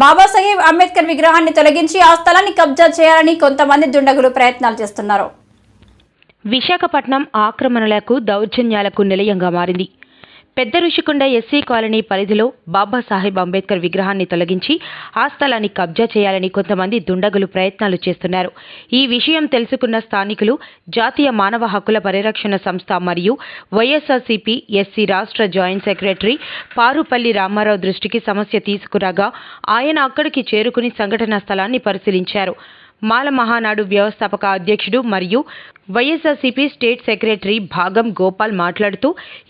బాబాసాహెబ్ అంబేద్కర్ విగ్రహాన్ని తొలగించి ఆ స్థలాన్ని కబ్జా చేయాలని కొంతమంది దుండగులు ప్రయత్నాలు చేస్తున్నారు. విశాఖపట్నం ఆక్రమణలకు దౌర్జన్యాలకు నిలయంగా మారింది. పెద్ద ఋషికొండ ఎస్సీ కాలనీ పరిధిలో బాబాసాహెబ్ అంబేద్కర్ విగ్రహాన్ని తొలగించి ఆ స్థలాన్ని కబ్జా చేయాలని కొంతమంది దుండగులు ప్రయత్నాలు చేస్తున్నారు. ఈ విషయం తెలుసుకున్న స్థానికులు జాతీయ మానవ హక్కుల పరిరక్షణ సంస్థ మరియు వైఎస్ఆర్సీపీ ఎస్సీ రాష్ట్ర జాయింట్ సెక్రటరీ పారుపల్లి రామారావు దృష్టికి సమస్య తీసుకురాగా ఆయన అక్కడికి చేరుకుని సంఘటనా స్థలాన్ని పరిశీలించారు. మాల మహానాడు వ్యవస్థాపక అధ్యక్షుడు మరియు వైఎస్ఆర్సీపీ స్టేట్ సెక్రటరీ భాగం గోపాల్ మాట్లాడుతూ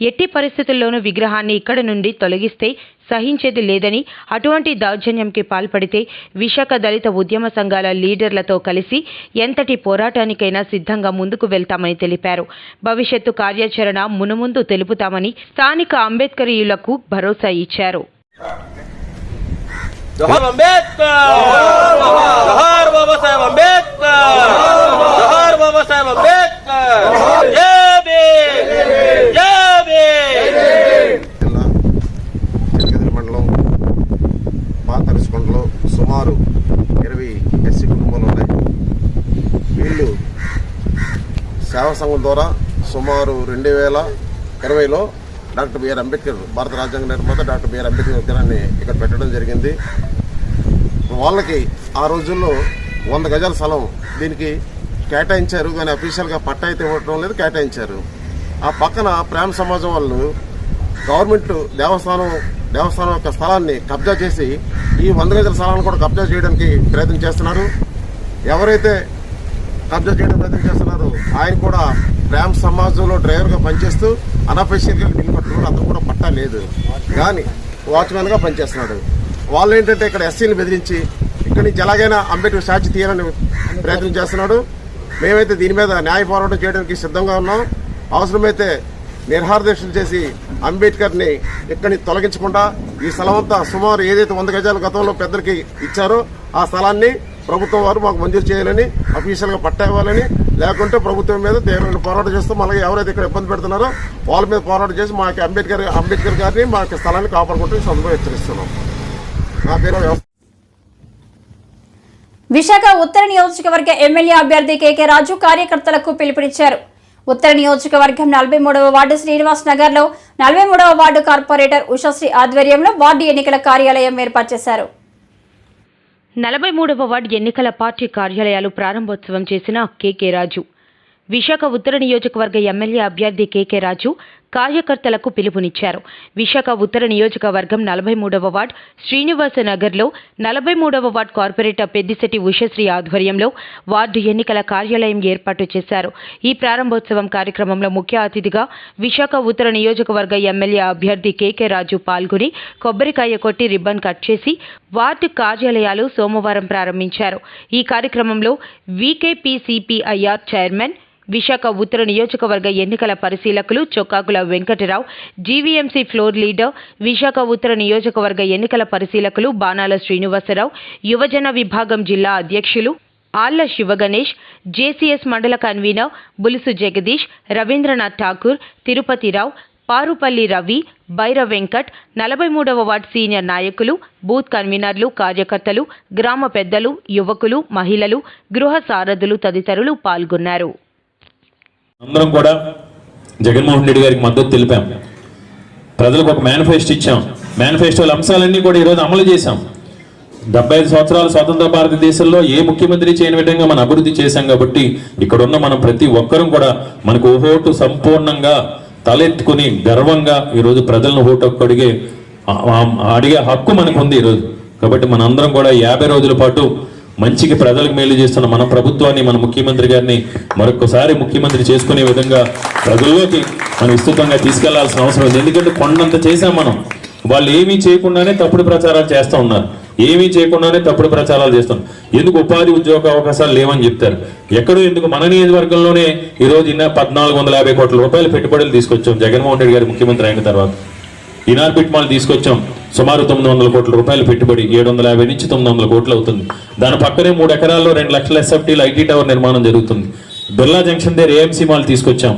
ఎట్టి పరిస్థితుల్లోనూ విగ్రహాన్ని ఇక్కడ నుండి తొలగిస్తే సహించేది లేదని అటువంటి దౌర్జన్యంకి పాల్పడితే విశాఖ దళిత ఉద్యమ సంఘాల లీడర్లతో కలిసి ఎంతటి పోరాటానికైనా సిద్ధంగా ముందుకు వెళ్తామని తెలిపారు. భవిష్యత్తు కార్యాచరణ మునుముందు తెలుపుతామని స్థానిక అంబేద్కరీయులకు భరోసా ఇచ్చారు. జోహార్ అంబేద్కర్ జోహార్ బాబా అంబేద్కర్ జోహార్ బాబా సాహెబ్ అంబేద్కర్ జై భీమ్ జై భీమ్ జిల్లా మండలం పాతరిసుకొండలో సుమారు ఇరవై ఎస్సీ కుటుంబాలు ఉన్నాయి. వీళ్ళు సేవా సంఘం ద్వారా సుమారు రెండు వేల ఇరవైలో డాక్టర్ బిఆర్ అంబేద్కర్ భారత రాజ్యాంగ నిర్మాత డాక్టర్ బిఆర్ అంబేద్కర్ విగ్రహాన్ని ఇక్కడ పెట్టడం జరిగింది. వాళ్ళకి ఆ రోజుల్లో వంద గజాల స్థలం దీనికి కేటాయించారు కానీ అఫీషియల్గా పట్టా అయితే ఇవ్వటం లేదు కేటాయించారు. ఆ పక్కన ప్రేమ సమాజం వాళ్ళు గవర్నమెంట్ దేవస్థానం దేవస్థానం యొక్క స్థలాన్ని కబ్జా చేసి ఈ వంద గజల స్థలాన్ని కూడా కబ్జా చేయడానికి ప్రయత్నం చేస్తున్నారు. ఎవరైతే కబ్జా చేయడం ప్రయత్నం చేస్తున్నారో ఆయన కూడా ప్రేమ సమాజంలో డ్రైవర్గా పనిచేస్తూ అనఫిషియల్గా బిల్ కట్టుకున్నాడు అంత కూడా పట్టా లేదు. కానీ వాచ్మెన్గా పనిచేస్తున్నాడు. వాళ్ళు ఏంటంటే ఇక్కడ ఎస్సీని బెదిరించి ఇక్కడి నుంచి ఎలాగైనా అంబేద్కర్ సాక్షి తీయాలని ప్రయత్నం చేస్తున్నాడు. మేమైతే దీని మీద న్యాయ పోరాటం చేయడానికి సిద్ధంగా ఉన్నాం. అవసరమైతే నిర్హారదీక్షలు చేసి అంబేద్కర్ని ఇక్కడిని తొలగించకుండా ఈ స్థలం అంతా సుమారు ఏదైతే వంద గజాల గతంలో పెద్దలకి ఇచ్చారో ఆ స్థలాన్ని ప్రభుత్వం వారు మాకు మంజూరు చేయాలని అఫీషియల్గా పట్టా ఇవ్వాలని లేకుంటే ప్రభుత్వం మీద తీవ్రమైన పోరాటం చేస్తాం అలాగే ఎవరైతే ఇక్కడ ఇబ్బంది పెడుతున్నారో వాళ్ళ మీద పోరాటం చేసి మా అంబేద్కర్ అంబేద్కర్ గారిని మా స్థలాన్ని కాపాడుకుంటూ ఈ సందర్భంగా హెచ్చరిస్తున్నాం. నా పేరు విశాఖ ఉత్తర నియోజకవర్గ ఎమ్మెల్యే అభ్యర్థి కేకే రాజు కార్యకర్తలకు పిలుపునిచ్చారు. ఉత్తర నియోజకవర్గం నలభై మూడవ వార్డు శ్రీనివాస్ నగర్లో నలభై మూడవ వార్డు కార్పొరేటర్ ఉషశ్రీ ఆధ్వర్యంలో వార్డు ఎన్నికల కార్యాలయం ఏర్పాటు చేశారు. నలభై మూడవ వార్డు ఎన్నికల పార్టీ కార్యాలయాలు ప్రారంభోత్సవం చేసిన కేకే రాజు. విశాఖ ఉత్తర నియోజకవర్గ ఎమ్మెల్యే అభ్యర్థి కేకే రాజు కార్యకర్తలకు పిలుపునిచ్చారు. విశాఖ ఉత్తర నియోజకవర్గం నలభై మూడవ వార్డ్ శ్రీనివాస నగర్లో నలభై మూడవ వార్డ్ కార్పొరేటర్ పెద్దిశెట్టి ఉషశ్రీ ఆధ్వర్యంలో వార్డు ఎన్నికల కార్యాలయం ఏర్పాటు చేశారు. ఈ ప్రారంభోత్సవం కార్యక్రమంలో ముఖ్య అతిథిగా విశాఖ ఉత్తర నియోజకవర్గ ఎమ్మెల్యే అభ్యర్థి కేకే రాజు పాల్గొని కొబ్బరికాయ కొట్టి రిబ్బన్ కట్ చేసి వార్డు కార్యాలయాలు సోమవారం ప్రారంభించారు. ఈ కార్యక్రమంలో వీకేపీసీపీఐఆర్ చైర్మన్ విశాఖ ఉత్తర నియోజకవర్గ ఎన్నికల పరిశీలకులు Chokkakula Venkatarao GVMC floor leader Visakha ఉత్తర నియోజకవర్గ ఎన్నికల పరిశీలకులు బాణాల శ్రీనివాసరావు యువజన విభాగం జిల్లా అధ్యక్షులు ఆళ్ళ శివగణేష్ జేసీఎస్ మండల కన్వీనర్ బులుసు జగదీష్ రవీంద్రనాథ్ ఠాకూర్ తిరుపతిరావు పారుపల్లి రవి బైర వెంకట్ నలభై మూడవ వార్డ్ సీనియర్ నాయకులు బూత్ కన్వీనర్లు కార్యకర్తలు గ్రామ పెద్దలు యువకులు మహిళలు గృహ సారథులు తదితరులు పాల్గొన్నారు. అందరం కూడా జగన్మోహన్ రెడ్డి గారికి మద్దతు తెలిపాం. ప్రజలకు ఒక మేనిఫెస్టో ఇచ్చాం. మేనిఫెస్టోల అంశాలన్నీ కూడా ఈరోజు అమలు చేశాం. డెబ్బై ఐదు సంవత్సరాల స్వతంత్ర భారతదేశంలో ఏ ముఖ్యమంత్రి చేయని విధంగా మనం అభివృద్ధి చేశాం కాబట్టి ఇక్కడ ఉన్న మనం ప్రతి ఒక్కరం కూడా మనకు ఓటు సంపూర్ణంగా తలెత్తుకుని గర్వంగా ఈరోజు ప్రజలను ఓటు అడిగే అడిగే హక్కు మనకు ఉంది ఈరోజు. కాబట్టి మనందరం కూడా యాభై రోజుల పాటు మంచికి ప్రజలకు మేలు చేస్తున్న మన ప్రభుత్వాన్ని మన ముఖ్యమంత్రి గారిని మరొకసారి ముఖ్యమంత్రి చేసుకునే విధంగా ప్రజల్లోకి మనం విస్తృతంగా తీసుకెళ్ళాల్సిన అవసరం ఉంది. ఎందుకంటే కొండంత చేశాం మనం. వాళ్ళు ఏమీ చేయకుండానే తప్పుడు ప్రచారాలు చేస్తూ ఉన్నారు. ఏమీ చేయకుండానే తప్పుడు ప్రచారాలు చేస్తున్నారు. ఎందుకు ఉపాధి ఉద్యోగ అవకాశాలు లేవని చెప్తారు? ఎక్కడో ఎందుకు మన నియోజకవర్గంలోనే ఈ ఇన్న పద్నాలుగు వందల యాభై కోట్ల రూపాయల పెట్టుబడులు తీసుకొచ్చాం. జగన్మోహన్ రెడ్డి గారు ముఖ్యమంత్రి అయిన తర్వాత. ఇనార్బిట్ మాల్ తీసుకొచ్చాం. సుమారు తొమ్మిది వందల కోట్ల రూపాయలు పెట్టుబడి ఏడు వందల యాభై నుంచి తొమ్మిది వందల కోట్లు అవుతుంది. దాని పక్కనే మూడు ఎకరాల్లో రెండు లక్షల ఎస్ఎఫ్టీలు ఐటీ టవర్ నిర్మాణం జరుగుతుంది. బిర్లా జంక్షన్ దగ్గర ఏఎంసీ మాల్ తీసుకొచ్చాం.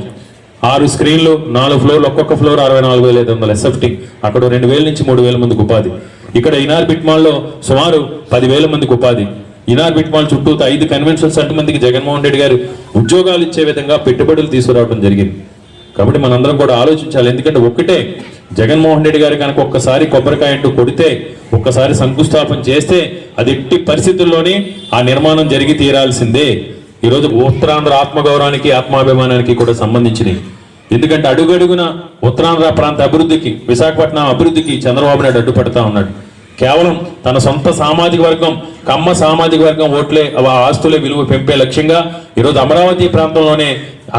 ఆరు స్క్రీన్లు నాలుగు ఫ్లోర్లు ఒక్కొక్క ఫ్లోర్ అరవై నాలుగు వేల ఐదు వందల ఎస్ఎఫ్టీ. అక్కడ రెండు వేల నుంచి మూడు వేల మందికి ఉపాధి. ఇక్కడ ఇనార్ బిట్మాల్లో సుమారు పదివేల మందికి ఉపాధి. ఇనార్ బిట్ మాల్ చుట్టూ ఐదు కన్వెన్షన్ సెంటర్ మందికి జగన్మోహన్ రెడ్డి గారు ఉద్యోగాలు ఇచ్చే విధంగా పెట్టుబడులు తీసుకురావడం జరిగింది. కాబట్టి మనందరం కూడా ఆలోచించాలి. ఎందుకంటే ఒక్కటే జగన్మోహన్ రెడ్డి గారు కనుక ఒక్కసారి కొబ్బరికాయ అంటూ కొడితే ఒక్కసారి శంకుస్థాపన చేస్తే అది ఎట్టి పరిస్థితుల్లోనే ఆ నిర్మాణం జరిగి తీరాల్సిందే. ఈరోజు ఉత్తరాంధ్ర ఆత్మగౌరవానికి ఆత్మాభిమానానికి కూడా సంబంధించినవి. ఎందుకంటే అడుగడుగున ఉత్తరాంధ్ర ప్రాంత అభివృద్ధికి విశాఖపట్నం అభివృద్ధికి చంద్రబాబు నాయుడు అడ్డుపడతా ఉన్నాడు. కేవలం తన సొంత సామాజిక వర్గం కమ్మ సామాజిక వర్గం ఓట్లే ఆ ఆస్తులే విలువ పెంపే లక్ష్యంగా ఈరోజు అమరావతి ప్రాంతంలోనే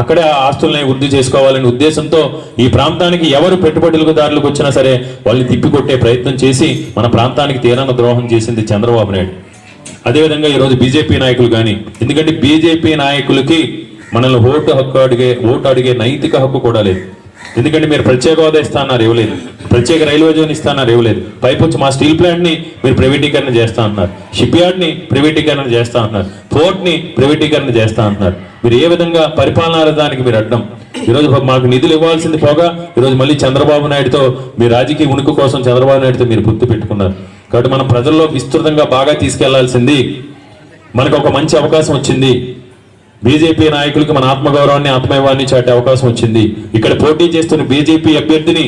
అక్కడే ఆ ఆస్తుల్ని వృద్ధి చేసుకోవాలనే ఉద్దేశంతో ఈ ప్రాంతానికి ఎవరు పెట్టుబడులకు దారులకు వచ్చినా సరే వాళ్ళని తిప్పికొట్టే ప్రయత్నం చేసి మన ప్రాంతానికి తీరాన ద్రోహం చేసింది చంద్రబాబు నాయుడు. అదేవిధంగా ఈరోజు బీజేపీ నాయకులు కానీ ఎందుకంటే బీజేపీ నాయకులకి మనల్ని ఓటు హక్కు అడిగే ఓటు అడిగే నైతిక హక్కు కూడా లేదు. ఎందుకంటే మీరు ప్రత్యేక హోదా ఇస్తాన్నారు ఇవ్వలేదు. ప్రత్యేక రైల్వే జోన్ ఇస్తాన్నారు ఇవ్వలేదు. ఇవ్వలేదు పైపొచ్చి మా స్టీల్ ప్లాంట్ని మీరు ప్రైవేటీకరణ చేస్తా అన్నారు షిప్ యార్డ్ని ప్రైవేటీకరణ చేస్తా అన్నారు పోర్ట్ని ప్రైవేటీకరణ చేస్తా అంటున్నారు. మీరు ఏ విధంగా పరిపాలనా రథానికి మీరు అడ్డం? ఈరోజు మాకు నిధులు ఇవ్వాల్సింది పోగా ఈరోజు మళ్ళీ చంద్రబాబు నాయుడుతో మీ రాజకీయ ఉనికి కోసం చంద్రబాబు నాయుడుతో మీరు గుర్తు పెట్టుకున్నారు. కాబట్టి మనం ప్రజల్లో విస్తృతంగా బాగా తీసుకెళ్ళాల్సింది మనకు ఒక మంచి అవకాశం వచ్చింది. బీజేపీ నాయకులకు మన ఆత్మగౌరవాన్ని ఆత్మీయవాన్ని చాటే అవకాశం వచ్చింది. ఇక్కడ పోటీ చేస్తున్న బీజేపీ అభ్యర్థిని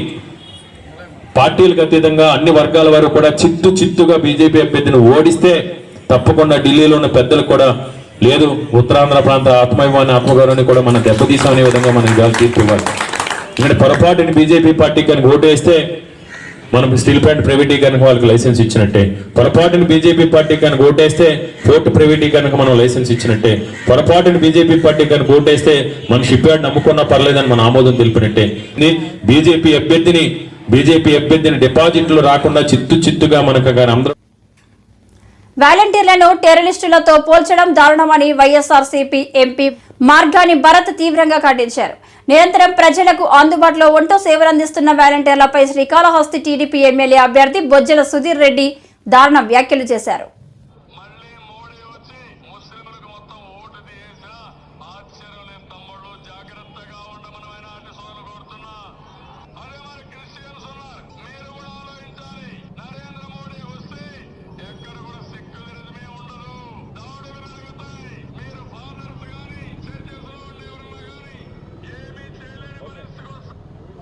పార్టీలకు అతీతంగా అన్ని వర్గాల వారు కూడా చిత్తు చిత్తుగా బీజేపీ అభ్యర్థిని ఓడిస్తే తప్పకుండా ఢిల్లీలో ఉన్న పెద్దలు కూడా లేదు ఉత్తరాంధ్ర ప్రాంత ఆత్మీయవాన్ని ఆత్మగౌరవాన్ని కూడా మనం దెబ్బతీసామనే విధంగా మనం ఇవాళ తీర్పు ఇవ్వాలి. ఇక్కడ పొరపాటుని బీజేపీ పార్టీకి కనుక ఓటు వేస్తే మనం స్టీల్ ప్లాంట్ ప్రైవేటీకరణకు వాళ్ళకి లైసెన్స్ ఇచ్చినట్టే పొరపాటుని బీజేపీ పార్టీ కనుక ఓటేస్తే పోర్టు ప్రైవేటీకరణకు మనం లైసెన్స్ ఇచ్చినట్టే పొరపాటుని బీజేపీ పార్టీ కనుక ఓటేస్తే మన షిప్ యార్డ్ నమ్ముకున్నా పర్లేదని మన ఆమోదం తెలిపినట్టే. బీజేపీ అభ్యర్థిని బీజేపీ అభ్యర్థిని డిపాజిట్లు రాకుండా చిత్తు చిత్తుగా మనకు అందరూ వాలంటీర్లను టెర్రరిస్టులతో పోల్చడం దారుణమని వైఎస్ఆర్సీపీ ఎంపీ మార్గాని భరత్ తీవ్రంగా ఖండించారు. నిరంతరం ప్రజలకు అందుబాటులో ఉంటూ సేవలందిస్తున్న వాలంటీర్లపై శ్రీకాళహస్తి టీడీపీ ఎమ్మెల్యే అభ్యర్థి బొజ్జల సుధీర్ రెడ్డి దారుణ వ్యాఖ్యలు చేశారు.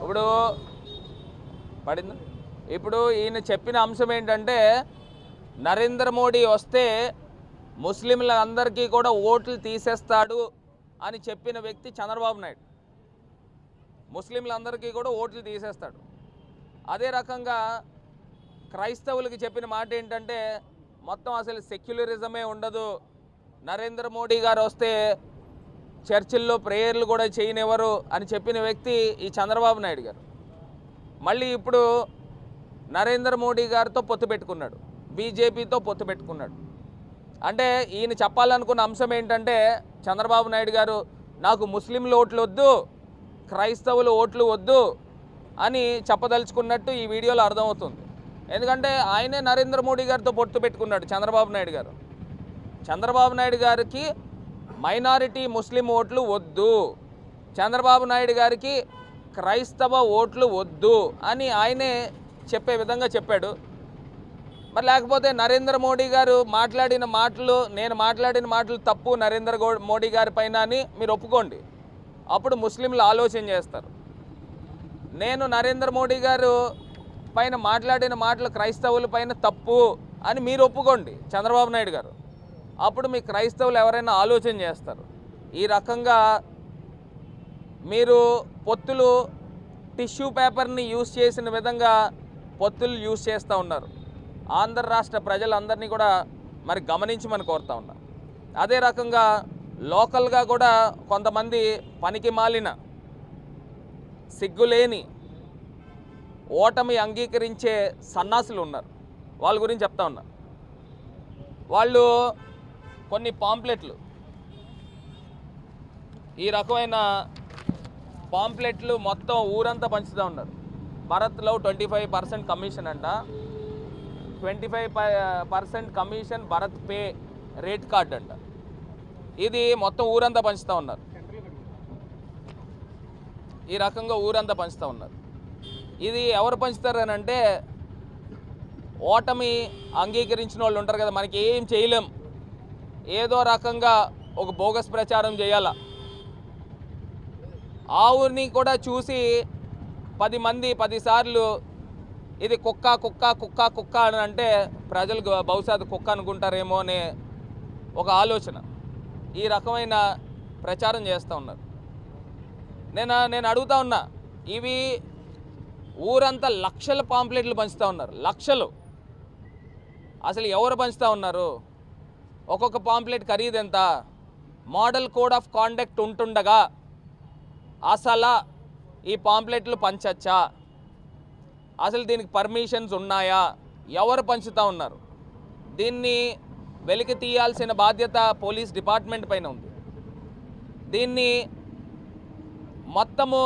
ఇప్పుడు పడిందా? ఇప్పుడు ఈయన చెప్పిన అంశం ఏంటంటే నరేంద్ర మోడీ వస్తే ముస్లింలందరికీ కూడా ఓట్లు తీసేస్తాడు అని చెప్పిన వ్యక్తి చంద్రబాబు నాయుడు. ముస్లింలందరికీ కూడా ఓట్లు తీసేస్తాడు. అదే రకంగా క్రైస్తవులకి చెప్పిన మాట ఏంటంటే మొత్తం అసలు సెక్యులరిజమే ఉండదు. నరేంద్ర మోడీ గారు వస్తే చర్చిల్లో ప్రేయర్లు కూడా చేయనివ్వరు అని చెప్పిన వ్యక్తి ఈ చంద్రబాబు నాయుడు గారు. మళ్ళీ ఇప్పుడు నరేంద్ర మోడీ గారితో పొత్తు పెట్టుకున్నాడు బీజేపీతో పొత్తు పెట్టుకున్నాడు. అంటే ఈయన చెప్పాలనుకున్న అంశం ఏంటంటే చంద్రబాబు నాయుడు గారు నాకు ముస్లింలు ఓట్లు వద్దు క్రైస్తవులు ఓట్లు వద్దు అని చెప్పదలుచుకున్నట్టు ఈ వీడియోలో అర్థమవుతుంది. ఎందుకంటే ఆయనే నరేంద్ర మోడీ గారితో పొత్తు పెట్టుకున్నాడు చంద్రబాబు నాయుడు గారు. చంద్రబాబు నాయుడు గారికి మైనారిటీ ముస్లిం ఓట్లు వద్దు. చంద్రబాబు నాయుడు గారికి క్రైస్తవ ఓట్లు వద్దు అని ఆయనే చెప్పే విధంగా చెప్పాడు. మరి లేకపోతే నరేంద్ర మోడీ గారు మాట్లాడిన మాటలు నేను మాట్లాడిన మాటలు తప్పు నరేంద్ర గో మోడీ గారి పైన అని మీరు ఒప్పుకోండి. అప్పుడు ముస్లింలు ఆలోచన చేస్తారు. నేను నరేంద్ర మోడీ గారు పైన మాట్లాడిన మాటలు క్రైస్తవుల పైన తప్పు అని మీరు ఒప్పుకోండి చంద్రబాబు నాయుడు గారు. అప్పుడు మీ క్రైస్తవులు ఎవరైనా ఆలోచన చేస్తారు? ఈ రకంగా మీరు పొత్తులు టిష్యూ పేపర్ని యూజ్ చేసిన విధంగా పొత్తులు యూస్ చేస్తూ ఉన్నారు. ఆంధ్ర రాష్ట్ర ప్రజలందరినీ కూడా మరి గమనించమని కోరుతా ఉన్నా. అదే రకంగా లోకల్గా కూడా కొంతమంది పనికి మాలిన సిగ్గులేని ఓటమి అంగీకరించే సన్నాసులు ఉన్నారు. వాళ్ళ గురించి చెప్తా ఉన్నా. వాళ్ళు కొన్ని పాంప్లెట్లు. ఈ రకమైన పాంప్లెట్లు మొత్తం ఊరంతా పంచుతూ ఉన్నారు. భరత్లో ట్వంటీ ఫైవ్ పర్సెంట్ కమిషన్ అంట. Twenty five percent commission Bharat pay rate card అంట. ఇది మొత్తం ఊరంతా పంచుతూ ఉన్నారు. ఈ రకంగా ఊరంతా పంచుతూ ఉన్నారు. ఇది ఎవరు పంచుతారు అని అంటే ఓటమి అంగీకరించిన వాళ్ళు ఉంటారు కదా మనకి ఏం చేయలేం. ఏదో రకంగా ఒక బోగస్ ప్రచారం చేయాల. ఆవుని కూడా చూసి పది మంది పదిసార్లు ఇది కుక్క కుక్క కుక్క కుక్క అని అంటే ప్రజలు బహుశా అది కుక్క అనుకుంటారేమో అనే ఒక ఆలోచన. ఈ రకమైన ప్రచారం చేస్తూ ఉన్నారు. నేను నేను అడుగుతా ఉన్నా ఇవి ఊరంతా లక్షల పాంప్లెట్లు పంచుతూ ఉన్నారు. లక్షలు. అసలు ఎవరు పంచుతూ ఉన్నారు? ఒక్కొక్క పాంప్లెట్ ఖరీదు ఎంత మోడల్ కోడ్ ఆఫ్ కాండక్ట్ ఉంటుండగా అసలు ఈ పాంప్లెట్లు పంచచ్చా? అసలు దీనికి పర్మిషన్స్ ఉన్నాయా? ఎవరు పంచుతూ ఉన్నారు? దీన్ని వెలికి తీయాల్సిన బాధ్యత పోలీస్ డిపార్ట్మెంట్ పైన ఉంది. దీన్ని మొత్తము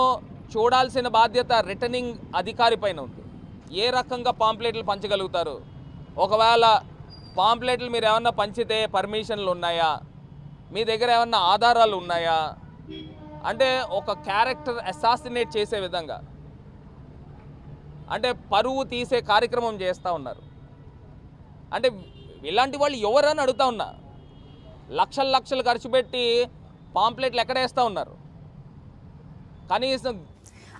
చూడాల్సిన బాధ్యత రిటర్నింగ్ అధికారి పైన ఉంది. ఏ రకంగా పాంప్లెట్లు పంచగలుగుతారు? ఒకవేళ పాంప్లెట్లు మీరు ఏమన్నా పంచితే పర్మిషన్లు ఉన్నాయా? మీ దగ్గర ఏమన్నా ఆధారాలు ఉన్నాయా? అంటే ఒక క్యారెక్టర్ అసాసినేట్ చేసే విధంగా. అంటే పరువు తీసే కార్యక్రమం చేస్తూ ఉన్నారు. అంటే ఇలాంటి వాళ్ళు ఎవరని అడుగుతా ఉన్నా. లక్షలు లక్షలు ఖర్చు పెట్టి పాంప్లెట్లు ఎక్కడేస్తూ ఉన్నారు? కనీసం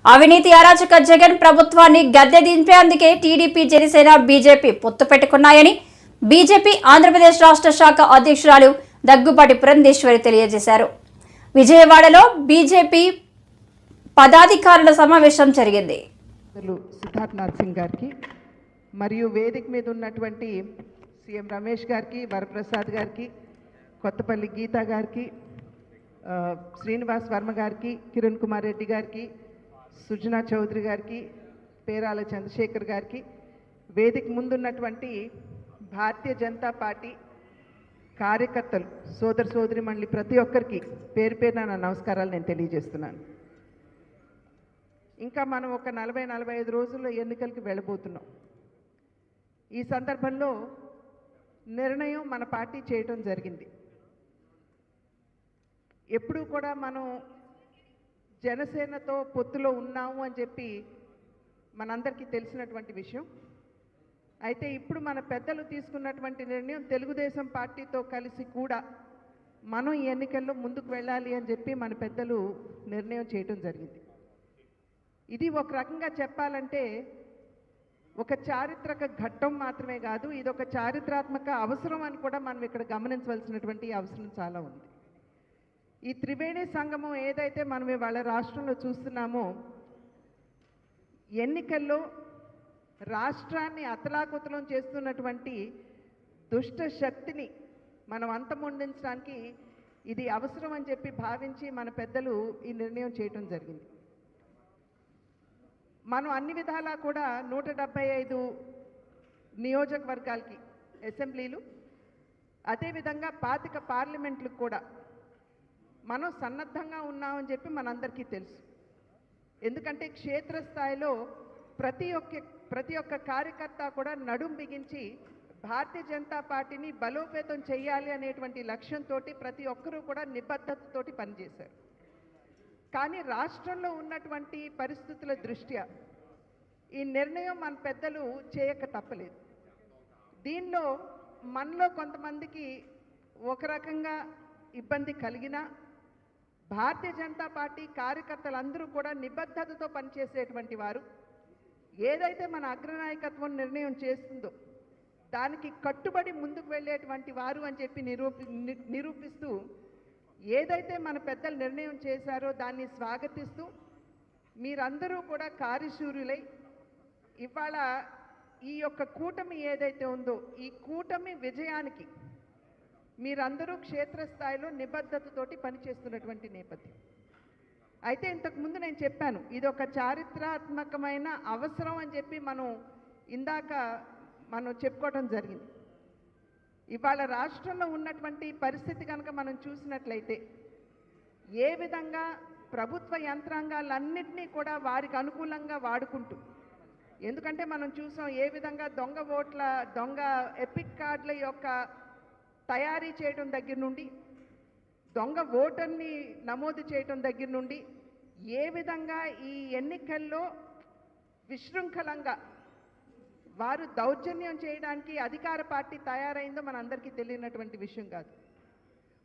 అవినీతి అరాచక జగన్ ప్రభుత్వాన్ని గద్దె దింపేందుకే టీడీపీ జనసేన బీజేపీ పొత్తు పెట్టుకున్నాయని బీజేపీ ఆంధ్రప్రదేశ్ రాష్ట్ర శాఖ అధ్యక్షురాలు దగ్గుపాటి పురంధేశ్వరి తెలియజేశారు. విజయవాడలో బీజేపీ పదాధికారుల సమావేశం జరిగింది. సిద్ధార్థ్ నాథ్ సింగ్ గారికి మరియు వేదిక మీద ఉన్నటువంటి సీఎం రమేష్ గారికి వరప్రసాద్ గారికి కొత్తపల్లి గీత గారికి శ్రీనివాస్ వర్మ గారికి కిరణ్ కుమార్ రెడ్డి గారికి సుజనా చౌదరి గారికి పేరాల చంద్రశేఖర్ గారికి వేదిక ముందున్నటువంటి భారతీయ జనతా పార్టీ కార్యకర్తలు సోదర సోదరి మండలి ప్రతి ఒక్కరికి పేరు పేరున నా నమస్కారాలు నేను తెలియజేస్తున్నాను. ఇంకా మనం ఒక నలభై నలభై ఐదు రోజుల్లో ఎన్నికలకి వెళ్ళబోతున్నాం. ఈ సందర్భంలో నిర్ణయం మన పార్టీ చేయటం జరిగింది. ఎప్పుడూ కూడా మనం జనసేనతో పొత్తులో ఉన్నాము అని చెప్పి మనందరికీ తెలిసినటువంటి విషయం. అయితే ఇప్పుడు మన పెద్దలు తీసుకున్నటువంటి నిర్ణయం తెలుగుదేశం పార్టీతో కలిసి కూడా మనం ఈ ఎన్నికల్లో ముందుకు వెళ్ళాలి అని చెప్పి మన పెద్దలు నిర్ణయం చేయటం జరిగింది. ఇది ఒక రకంగా చెప్పాలంటే ఒక చారిత్రక ఘట్టం మాత్రమే కాదు ఇది ఒక చారిత్రాత్మక అవసరం అని కూడా మనం ఇక్కడ గమనించవలసినటువంటి అవసరం చాలా ఉంది. ఈ త్రివేణి సంగమం ఏదైతే మనం ఇవాళ రాష్ట్రంలో చూస్తున్నామో ఎన్నికల్లో రాష్ట్రాన్ని అతలాకుతలం చేస్తున్నటువంటి దుష్ట శక్తిని మనం అంతమొందించడానికి ఇది అవసరం అని చెప్పి భావించి మన పెద్దలు ఈ నిర్ణయం చేయటం జరిగింది. మనం అన్ని విధాలా కూడా నూట డెబ్బై ఐదు నియోజకవర్గాలకి అసెంబ్లీలు అదేవిధంగా పాతిక పార్లమెంట్లకు కూడా మనం సన్నద్ధంగా ఉన్నామని చెప్పి మనందరికీ తెలుసు. ఎందుకంటే క్షేత్రస్థాయిలో ప్రతి ఒక్క ప్రతి ఒక్క కార్యకర్త కూడా నడుం బిగించి భారతీయ జనతా పార్టీని బలోపేతం చేయాలి అనేటువంటి లక్ష్యంతో ప్రతి ఒక్కరూ కూడా నిబద్ధతతోటి పనిచేశారు. కానీ రాష్ట్రంలో ఉన్నటువంటి పరిస్థితుల దృష్ట్యా ఈ నిర్ణయం మన పెద్దలు చేయక తప్పలేదు. దీనిలో మనలో కొంతమందికి ఒక రకంగా ఇబ్బంది కలిగినా భారతీయ జనతా పార్టీ కార్యకర్తలందరూ కూడా నిబద్ధతతో పనిచేసేటువంటి వారు ఏదైతే మన అగ్రనాయకత్వం నిర్ణయం చేస్తుందో దానికి కట్టుబడి ముందుకు వెళ్ళేటువంటి వారు అని చెప్పి నిరూపి నిరూపిస్తూ ఏదైతే మన పెద్దలు నిర్ణయం చేశారో దాన్ని స్వాగతిస్తూ మీరందరూ కూడా కార్యశూరులై ఇవాళ ఈ యొక్క కూటమి ఏదైతే ఉందో ఈ కూటమి విజయానికి మీరందరూ క్షేత్రస్థాయిలో నిబద్ధతతోటి పనిచేస్తున్నటువంటి నేపథ్యం. అయితే ఇంతకుముందు నేను చెప్పాను ఇది ఒక చారిత్రాత్మకమైన అవసరం అని చెప్పి మనం ఇందాక మనం చెప్పుకోవడం జరిగింది. ఇవాళ రాష్ట్రంలో ఉన్నటువంటి పరిస్థితి కనుక మనం చూసినట్లయితే ఏ విధంగా ప్రభుత్వ యంత్రాంగాలన్నింటినీ కూడా వారికి అనుకూలంగా వాడుకుంటూ ఎందుకంటే మనం చూసాం ఏ విధంగా దొంగ ఓట్ల దొంగ ఎపిక్ కార్డుల యొక్క తయారీ చేయడం దగ్గర నుండి దొంగ ఓటర్ని నమోదు చేయటం దగ్గర నుండి ఏ విధంగా ఈ ఎన్నికల్లో విశృంఖలంగా వారు దౌర్జన్యం చేయడానికి అధికార పార్టీ తయారైందో మనందరికీ తెలియనటువంటి విషయం కాదు.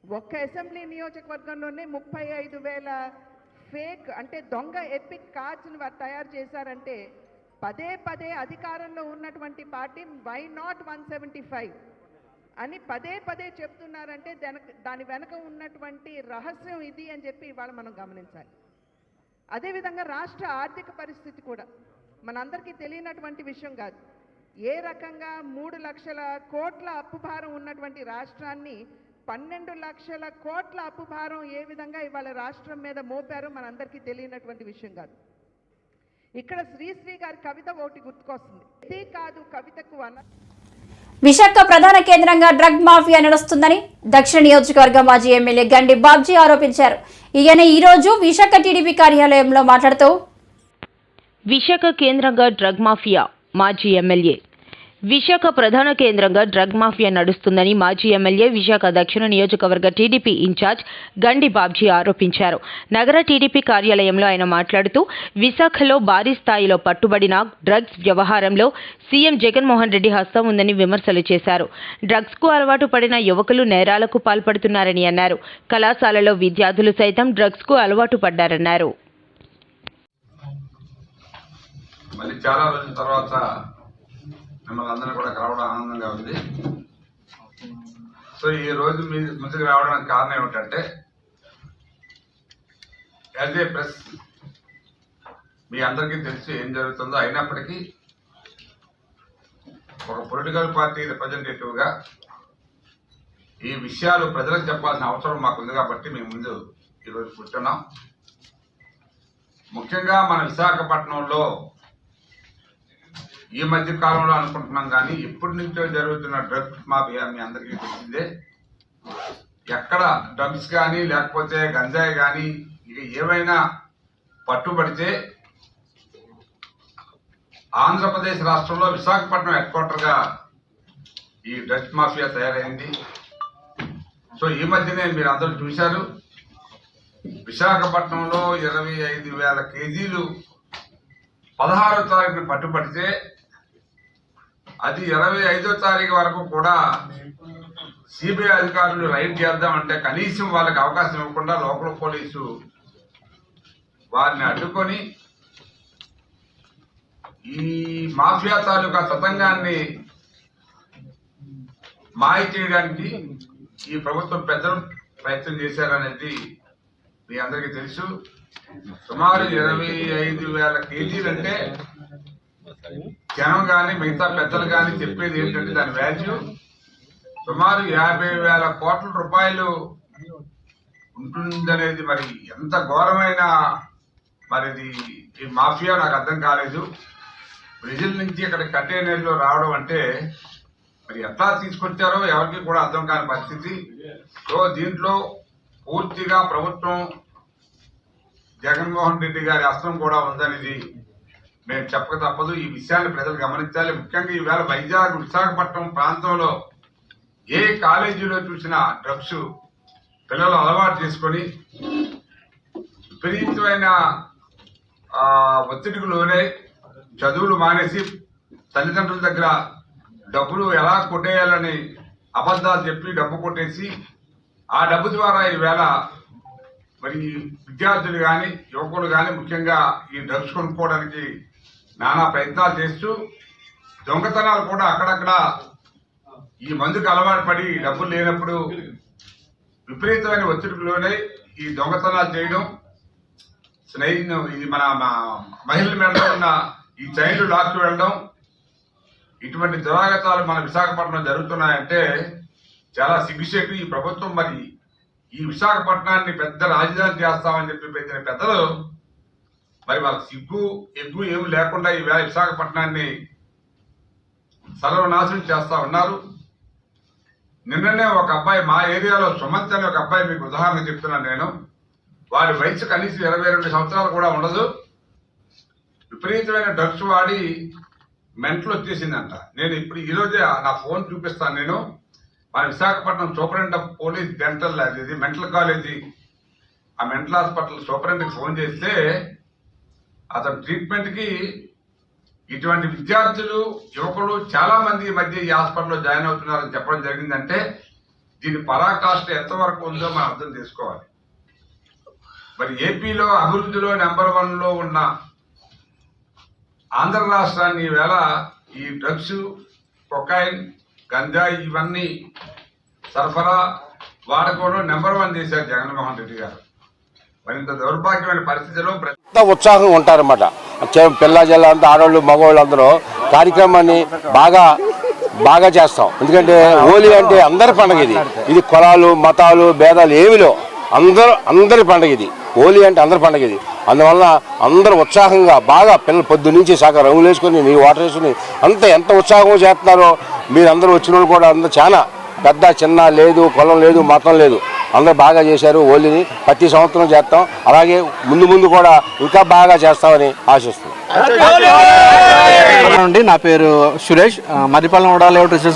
ఒక్క అసెంబ్లీ నియోజకవర్గంలోనే ముప్పై ఐదు వేల ఫేక్ అంటే దొంగ ఎపిక్ కార్డ్స్ని వారు తయారు చేశారంటే పదే పదే అధికారంలో ఉన్నటువంటి party why not one seventy five? అని పదే పదే చెప్తున్నారంటే దానికి దాని వెనక ఉన్నటువంటి రహస్యం ఇది అని చెప్పి ఇవాళ మనం గమనించాలి. అదేవిధంగా రాష్ట్ర ఆర్థిక పరిస్థితి కూడా మనందరికీ తెలియనటువంటి విషయం కాదు. ఏ రకంగా మూడు లక్షల కోట్ల అప్పు భారం ఉన్నటువంటి రాష్ట్రాన్ని పన్నెండు లక్షల కోట్ల అప్పు భారం ఏ విధంగా ఇవాళ రాష్ట్రం మీద మోపారో మనందరికీ తెలియనటువంటి విషయం కాదు. ఇక్కడ శ్రీశ్రీ గారి కవిత ఒకటి గుర్తుకొస్తుంది. ఇది కాదు కవితకు అన విశాఖ ప్రధాన కేంద్రంగా డ్రగ్ మాఫియా నడుస్తుందని దక్షిణ నియోజకవర్గ మాజీ ఎమ్మెల్యే గండి బాబ్జీ ఆరోపించారు. ఈయన ఈ రోజు విశాఖ టీడీపీ కార్యాలయంలో మాట్లాడుతూ విశాఖ కేంద్రంగా డ్రగ్ మాఫియా మాజీ ఎమ్మెల్యే విశాఖ ప్రధాన కేంద్రంగా డ్రగ్ మాఫియా నడుస్తుందని మాజీ ఎమ్మెల్యే విశాఖ దక్షిణ నియోజకవర్గ టీడీపీ ఇన్ఛార్జ్ గండి బాబ్జీ ఆరోపించారు. నగర టీడీపీ కార్యాలయంలో ఆయన మాట్లాడుతూ విశాఖలో భారీ స్థాయిలో పట్టుబడిన డ్రగ్స్ వ్యవహారంలో సీఎం జగన్మోహన్ రెడ్డి హస్తం ఉందని విమర్శలు చేశారు. డ్రగ్స్కు అలవాటు పడిన యువకులు నేరాలకు పాల్పడుతున్నారని అన్నారు. కళాశాలలో విద్యార్థులు సైతం డ్రగ్స్కు అలవాటు పడ్డారన్నారు. మళ్ళీ చాలా రోజుల తర్వాత మిమ్మల్ని అందరినీ కూడా కలవడం ఆనందంగా ఉంది. సో ఈ రోజు మీ ముందుకు రావడానికి కారణం ఏమిటంటే యాజ్ ఏ ప్రెస్ మీ అందరికీ తెలిసి ఏం జరుగుతుందో. అయినప్పటికీ ఒక పొలిటికల్ పార్టీ రిప్రజెంటేటివ్గా ఈ విషయాలు ప్రజలకు చెప్పాల్సిన అవసరం మాకుంది కాబట్టి మేము ముందు ఈరోజు కూర్చున్నాం. ముఖ్యంగా మన విశాఖపట్నంలో ఈ మధ్య కాలంలో అనుకుంటున్నాం కానీ ఇప్పటి నుంచో జరుగుతున్న డ్రగ్స్ మాఫియా మీ అందరికీ తెలిసిందే. ఎక్కడ డ్రగ్స్ కానీ లేకపోతే గంజాయి కానీ ఇక ఏమైనా పట్టుబడితే ఆంధ్రప్రదేశ్ రాష్ట్రంలో విశాఖపట్నం హెడ్ క్వార్టర్గా ఈ డ్రగ్స్ మాఫియా తయారైంది. సో ఈ మధ్యనే మీరు అందరూ చూశారు. విశాఖపట్నంలో ఇరవై ఐదు వేల కేజీలు పదహారో తారీఖున పట్టుబడితే అది ఇరవై ఐదో తారీఖు వరకు కూడా సిబిఐ అధికారులు రైడ్ చేద్దామంటే కనీసం వాళ్ళకి అవకాశం ఇవ్వకుండా లోకల్ పోలీసు వారిని అడ్డుకొని ఈ మాఫియా తాలూకా తతంగాన్ని మాయ చేయడానికి ఈ ప్రభుత్వం పెద్దలు ప్రయత్నం చేశారనేది మీ అందరికీ తెలుసు. సుమారు ఇరవై ఐదు వేల కేజీలు అంటే జనం కానీ మిగతా పెద్దలు కానీ చెప్పేది ఏంటంటే దాని వాల్యూ సుమారు యాభై వేల కోట్ల రూపాయలు ఉంటుందనేది మరి ఎంత ఘోరమైన మరి ఇది ఈ మాఫియా నాకు అర్థం కాలేదు. బ్రెజిల్ నుంచి ఇక్కడ కంటైనర్లో రావడం అంటే మరి ఎట్లా తీసుకొచ్చారో ఎవరికి కూడా అర్థం కాని పరిస్థితి. సో దీంట్లో పూర్తిగా ప్రభుత్వం జగన్మోహన్ రెడ్డి గారి అస్త్రం కూడా ఉందనేది మేము చెప్పక తప్పదు ఈ విషయాన్ని ప్రజలు గమనించాలి. ముఖ్యంగా ఈవేళ వైజాగ్ విశాఖపట్నం ప్రాంతంలో ఏ కాలేజీలో చూసినా డ్రగ్స్ పిల్లలు అలవాటు చేసుకొని విపరీతమైన ఒత్తిడికి లోనై చదువులు మానేసి తల్లిదండ్రుల దగ్గర డబ్బులు ఎలా కొట్టేయాలని అబద్ధాలు చెప్పి డబ్బు కొట్టేసి ఆ డబ్బు ద్వారా ఈవేళ మరి విద్యార్థులు కానీ యువకులు కానీ ముఖ్యంగా ఈ డ్రగ్స్ కొనుక్కోవడానికి నానా ప్రయత్నాలు చేస్తూ దొంగతనాలు కూడా అక్కడక్కడ ఈ మందుకు అలవాటు పడి డబ్బులు లేనప్పుడు విపరీతమైన ఒత్తిడిలోనే ఈ దొంగతనాలు చేయడం. స్నేహితులు ఇది మన మా- మహిళల మేడలో ఉన్న ఈ చైన్లు లాక్కి వెళ్ళడం. ఇటువంటి దురాగతాలు మన విశాఖపట్నం జరుగుతున్నాయంటే చాలా సిగ్గుచేటు ఈ ప్రభుత్వం. మరి ఈ విశాఖపట్నాన్ని పెద్ద రాజధాని చేస్తామని చెప్పి పెట్టిన పెద్దలు మరి వాళ్ళకి సిగ్గు ఎగ్గు ఏమి లేకుండా ఈ వేళ విశాఖపట్నాన్ని సర్వనాశనం చేస్తా ఉన్నారు. నిన్ననే ఒక అబ్బాయి మా ఏరియాలో సుమంత్ అనే ఒక అబ్బాయి మీకు ఉదాహరణ చెప్తున్నాను నేను. వారి వయసు కనీసం ఇరవై రెండు సంవత్సరాలు కూడా ఉండదు. విపరీతమైన డ్రగ్స్ వాడి మెంటల్ వచ్చేసిందంట. నేను ఇప్పుడు ఈ రోజే నా ఫోన్ చూపిస్తాను నేను. మన Visakhapatnam superint of police dental అది మెంటల్ కాలేజీ. ఆ మెంటల్ హాస్పిటల్ సూపరింట్కి ఫోన్ చేస్తే అతను ట్రీట్మెంట్కి ఇటువంటి విద్యార్థులు యువకులు చాలా మంది ఈ మధ్య ఈ హాస్పిటల్లో జాయిన్ అవుతున్నారని చెప్పడం జరిగిందంటే దీని పరాకాష్ట ఎంతవరకు ఉందో మనం అర్థం చేసుకోవాలి. మరి ఏపీలో అభివృద్ధిలో నెంబర్ వన్లో ఉన్న ఆంధ్ర రాష్ట్రాన్ని ఈవేళ ఈ డ్రగ్స్ కొకాయిన్ గంజాయి ఇవన్నీ సరఫరా వాడుకోవడం నెంబర్ వన్ చేశారు జగన్మోహన్ రెడ్డి గారు. మరింత దౌర్భాగ్యమైన పరిస్థితిలో ప్ర- ఉత్సాహం ఉంటారన్నమాట. పిల్ల జిల్లా అంతా ఆడవాళ్ళు మగవాళ్ళు అందరూ కార్యక్రమాన్ని బాగా బాగా చేస్తాం. ఎందుకంటే హోలీ అంటే అందరి పండగ ఇది. ఇది కులాలు మతాలు భేదాలు ఏమిలో అందరూ అందరి పండగ ఇది. హోలీ అంటే అందరి పండగ ఇది. అందువల్ల అందరూ ఉత్సాహంగా బాగా పిల్లలు పొద్దు నుంచి సగం రంగులు వేసుకొని నీ వాటర్ వేసుకుని అంత ఎంత ఉత్సాహంగా చేస్తున్నారో మీరు అందరూ వచ్చిన వాళ్ళు కూడా అందరూ చాలా పెద్ద చిన్న లేదు కులం లేదు మతం లేదు. అందరూ బాగా చేశారు హోలీని ప్రతి సంవత్సరం చేస్తాం. అలాగే ముందు ముందు కూడా ఇంకా బాగా చేస్తామని ఆశిస్తున్నాం. అండి నా పేరు Suresh. Maripalem Marripalem UDA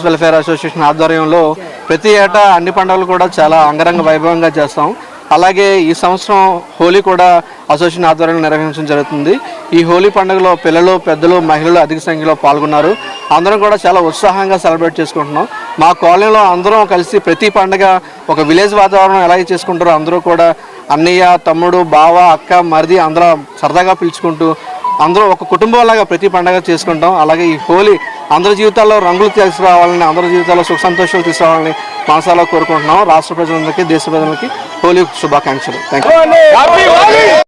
welfare association ఆధ్వర్యంలో ప్రతి ఏటా అన్ని పండుగలు కూడా చాలా అంగరంగ వైభవంగా చేస్తాం. అలాగే ఈ సంవత్సరం హోలీ కూడా అసోసియేషన్ ఆధ్వర్యంలో నిర్వహించడం జరుగుతుంది. ఈ హోలీ పండుగలో పిల్లలు పెద్దలు మహిళలు అధిక సంఖ్యలో పాల్గొన్నారు. అందరం కూడా చాలా ఉత్సాహంగా సెలబ్రేట్ చేసుకుంటున్నాం. మా కాలనీలో అందరం కలిసి ప్రతి పండుగ ఒక విలేజ్ వాతావరణం ఎలా చేసుకుంటారో అందరూ కూడా అన్నయ్య తమ్ముడు బావ అక్క మరిది అందరూ సరదాగా పిలుచుకుంటూ అందరూ ఒక కుటుంబంలాగా ప్రతి పండగ చేసుకుంటాం. అలాగే ఈ హోలీ అందరి జీవితాల్లో రంగులు తీసుకురావాలని అందరి జీవితాల్లో సుఖ సంతోషాలు తీసుకురావాలని మనసాలో కోరుకుంటున్నాం. రాష్ట్ర ప్రజలందరికీ దేశ ప్రజలకి హోలీ శుభాకాంక్షలు. Thank you